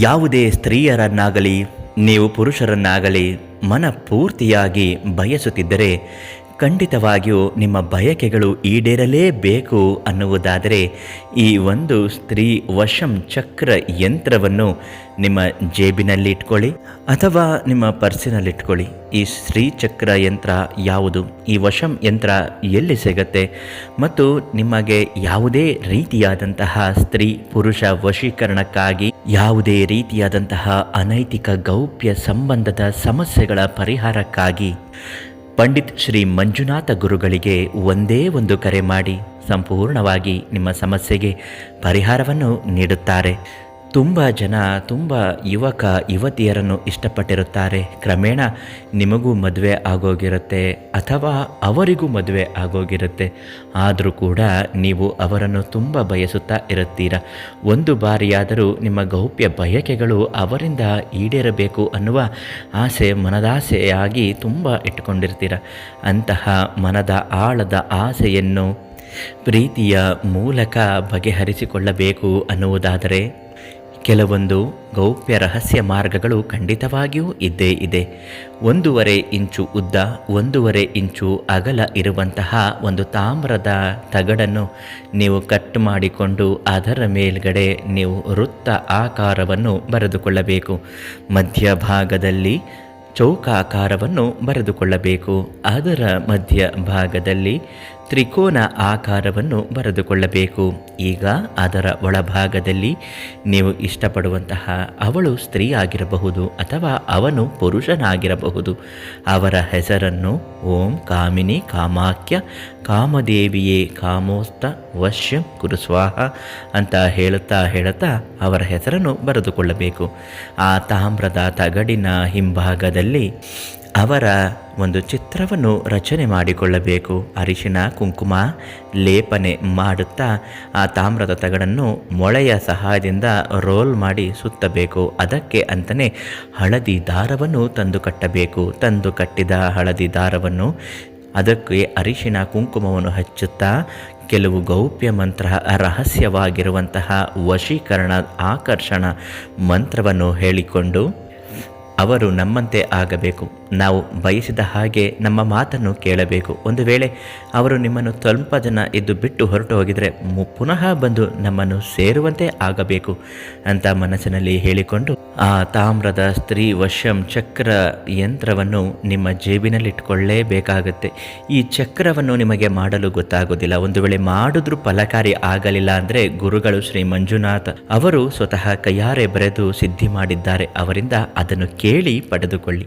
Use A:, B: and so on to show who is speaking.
A: ಯಾವುದೇ ಸ್ತ್ರೀಯರನ್ನಾಗಲಿ ನೀವು ಪುರುಷರನ್ನಾಗಲಿ ಮನಪೂರ್ತಿಯಾಗಿ ಬಯಸುತ್ತಿದ್ದರೆ ಖಂಡಿತವಾಗಿಯೂ ನಿಮ್ಮ ಬಯಕೆಗಳು ಈಡೇರಲೇಬೇಕು ಅನ್ನುವುದಾದರೆ ಈ ಒಂದು ಸ್ತ್ರೀ ವಶಂ ಚಕ್ರ ಯಂತ್ರವನ್ನು ನಿಮ್ಮ ಜೇಬಿನಲ್ಲಿ ಇಟ್ಕೊಳ್ಳಿ ಅಥವಾ ನಿಮ್ಮ ಪರ್ಸಿನಲ್ಲಿಟ್ಕೊಳ್ಳಿ. ಈ ಸ್ತ್ರೀ ಚಕ್ರ ಯಂತ್ರ ಯಾವುದು? ಈ ವಶಂ ಯಂತ್ರ ಎಲ್ಲಿ ಸಿಗತ್ತೆ? ಮತ್ತು ನಿಮಗೆ ಯಾವುದೇ ರೀತಿಯಾದಂತಹ ಸ್ತ್ರೀ ಪುರುಷ ವಶೀಕರಣಕ್ಕಾಗಿ ಯಾವುದೇ ರೀತಿಯಾದಂತಹ ಅನೈತಿಕ ಗೌಪ್ಯ ಸಂಬಂಧದ ಸಮಸ್ಯೆಗಳ ಪರಿಹಾರಕ್ಕಾಗಿ ಪಂಡಿತ್ ಶ್ರೀ ಮಂಜುನಾಥ ಗುರುಗಳಿಗೆ ಒಂದೇ ಒಂದು ಕರೆ ಮಾಡಿ ಸಂಪೂರ್ಣವಾಗಿ ನಿಮ್ಮ ಸಮಸ್ಯೆಗೆ ಪರಿಹಾರವನ್ನು ನೀಡುತ್ತಾರೆ. ತುಂಬ ಜನ, ತುಂಬ ಯುವಕ, ಯುವತಿಯರನ್ನು ಇಷ್ಟಪಟ್ಟಿರುತ್ತಾರೆ. ಕ್ರಮೇಣ ನಿಮಗೂ ಮದುವೆ ಆಗೋಗಿರುತ್ತೆ ಅಥವಾ ಅವರಿಗೂ ಮದುವೆ ಆಗೋಗಿರುತ್ತೆ. ಆದರೂ ಕೂಡ ನೀವು ಅವರನ್ನು ತುಂಬ ಬಯಸುತ್ತಾ ಇರುತ್ತೀರ? ಒಂದು ಬಾರಿಯಾದರೂ ನಿಮ್ಮ ಗೌಪ್ಯ ಬಯಕೆಗಳು ಅವರಿಂದ ಈಡೇರಬೇಕು ಅನ್ನುವ ಆಸೆ ಮನದಾಸೆಯಾಗಿ ತುಂಬ ಇಟ್ಟುಕೊಂಡಿರ್ತೀರ? ಅಂತಹ ಮನದ ಆಳದ ಆಸೆಯನ್ನು ಪ್ರೀತಿಯ ಮೂಲಕ ಬಗೆಹರಿಸಿಕೊಳ್ಳಬೇಕು ಅನ್ನುವುದಾದರೆ ಕೆಲವೊಂದು ಗೌಪ್ಯ ರಹಸ್ಯ ಮಾರ್ಗಗಳು ಖಂಡಿತವಾಗಿಯೂ ಇದ್ದೇ ಇದೆ. ಒಂದೂವರೆ ಇಂಚು ಉದ್ದ, ಒಂದೂವರೆ ಇಂಚು ಅಗಲ ಇರುವಂತಹ ಒಂದು ತಾಮ್ರದ ತಗಡನ್ನು ನೀವು ಕಟ್ ಮಾಡಿಕೊಂಡು ಅದರ ಮೇಲ್ಗಡೆ ನೀವು ವೃತ್ತ ಆಕಾರವನ್ನು ಬರೆದುಕೊಳ್ಳಬೇಕು. ಮಧ್ಯಭಾಗದಲ್ಲಿ ಚೌಕಾಕಾರವನ್ನು ಬರೆದುಕೊಳ್ಳಬೇಕು. ಅದರ ಮಧ್ಯ ಭಾಗದಲ್ಲಿ ತ್ರಿಕೋನ ಆಕಾರವನ್ನು ಬರೆದುಕೊಳ್ಳಬೇಕು. ಈಗ ಅದರ ಒಳಭಾಗದಲ್ಲಿ ನೀವು ಇಷ್ಟಪಡುವಂತಹ ಅವಳು ಸ್ತ್ರೀ ಆಗಿರಬಹುದು ಅಥವಾ ಅವನು ಪುರುಷನಾಗಿರಬಹುದು. ಅವರ ಹೆಸರನ್ನು ಓಂ ಕಾಮಿನಿ ಕಾಮಾಕ್ಯ ಕಾಮದೇವಿಯೇ ಕಾಮೋಸ್ತ ವಶ್ಯಂ ಕುರುಸ್ವಾಹ ಅಂತ ಹೇಳುತ್ತಾ ಹೇಳುತ್ತಾ ಅವರ ಹೆಸರನ್ನು ಬರೆದುಕೊಳ್ಳಬೇಕು. ಆ ತಾಮ್ರದ ತಗಡಿನ ಹಿಂಭಾಗದಲ್ಲಿ ಅವರ ಒಂದು ಚಿತ್ರವನ್ನು ರಚನೆ ಮಾಡಿಕೊಳ್ಳಬೇಕು. ಅರಿಶಿನ, ಕುಂಕುಮ, ಲೇಪನೆ ಮಾಡುತ್ತಾ ಆ ತಾಮ್ರದ ತಗಡನ್ನು ಮೊಳೆಯ ಸಹಾಯದಿಂದ ರೋಲ್ ಮಾಡಿ ಸುತ್ತಬೇಕು. ಅದಕ್ಕೆ ಅಂತಲೇ ಹಳದಿ ದಾರವನ್ನು ತಂದು ಕಟ್ಟಬೇಕು. ತಂದು ಕಟ್ಟಿದ ಹಳದಿ ದಾರವನ್ನು ಅದಕ್ಕೆ ಅರಿಶಿನ, ಕುಂಕುಮವನ್ನು ಹಚ್ಚುತ್ತಾ ಕೆಲವು ಗೌಪ್ಯ ಮಂತ್ರ, ರಹಸ್ಯವಾಗಿರುವಂತಹ ವಶೀಕರಣ, ಆಕರ್ಷಣ ಮಂತ್ರವನ್ನು ಹೇಳಿಕೊಂಡು ಅವರು ನಮ್ಮಂತೆ ಆಗಬೇಕು. ನಾವು ಬಯಸಿದ ಹಾಗೆ ನಮ್ಮ ಮಾತನ್ನು ಕೇಳಬೇಕು. ಒಂದು ವೇಳೆ ಅವರು ನಿಮ್ಮನ್ನು ಸ್ವಲ್ಪ ಜನ ಇದ್ದು ಬಿಟ್ಟು ಹೊರಟು ಹೋಗಿದರೆ ಪುನಃ ಬಂದು ನಮ್ಮನ್ನು ಸೇರುವಂತೆ ಆಗಬೇಕು ಅಂತ ಮನಸ್ಸಿನಲ್ಲಿ ಹೇಳಿಕೊಂಡು ಆ ತಾಮ್ರದ ಸ್ತ್ರೀ ವಶಂ ಚಕ್ರ ಯಂತ್ರವನ್ನು ನಿಮ್ಮ ಜೇಬಿನಲ್ಲಿಟ್ಕೊಳ್ಳೇಬೇಕಾಗುತ್ತೆ. ಈ ಚಕ್ರವನ್ನು ನಿಮಗೆ ಮಾಡಲು ಗೊತ್ತಾಗೋದಿಲ್ಲ ಒಂದು ವೇಳೆ ಮಾಡಿದ್ರೂ ಫಲಕಾರಿ ಆಗಲಿಲ್ಲ ಅಂದರೆ ಗುರುಗಳು ಶ್ರೀ ಮಂಜುನಾಥ ಅವರು ಸ್ವತಃ ಕೈಯಾರೆ ಬರೆದು ಸಿದ್ಧಿ ಮಾಡಿದ್ದಾರೆ. ಅವರಿಂದ ಅದನ್ನು ಕೇಳಿ ಪಡೆದುಕೊಳ್ಳಿ.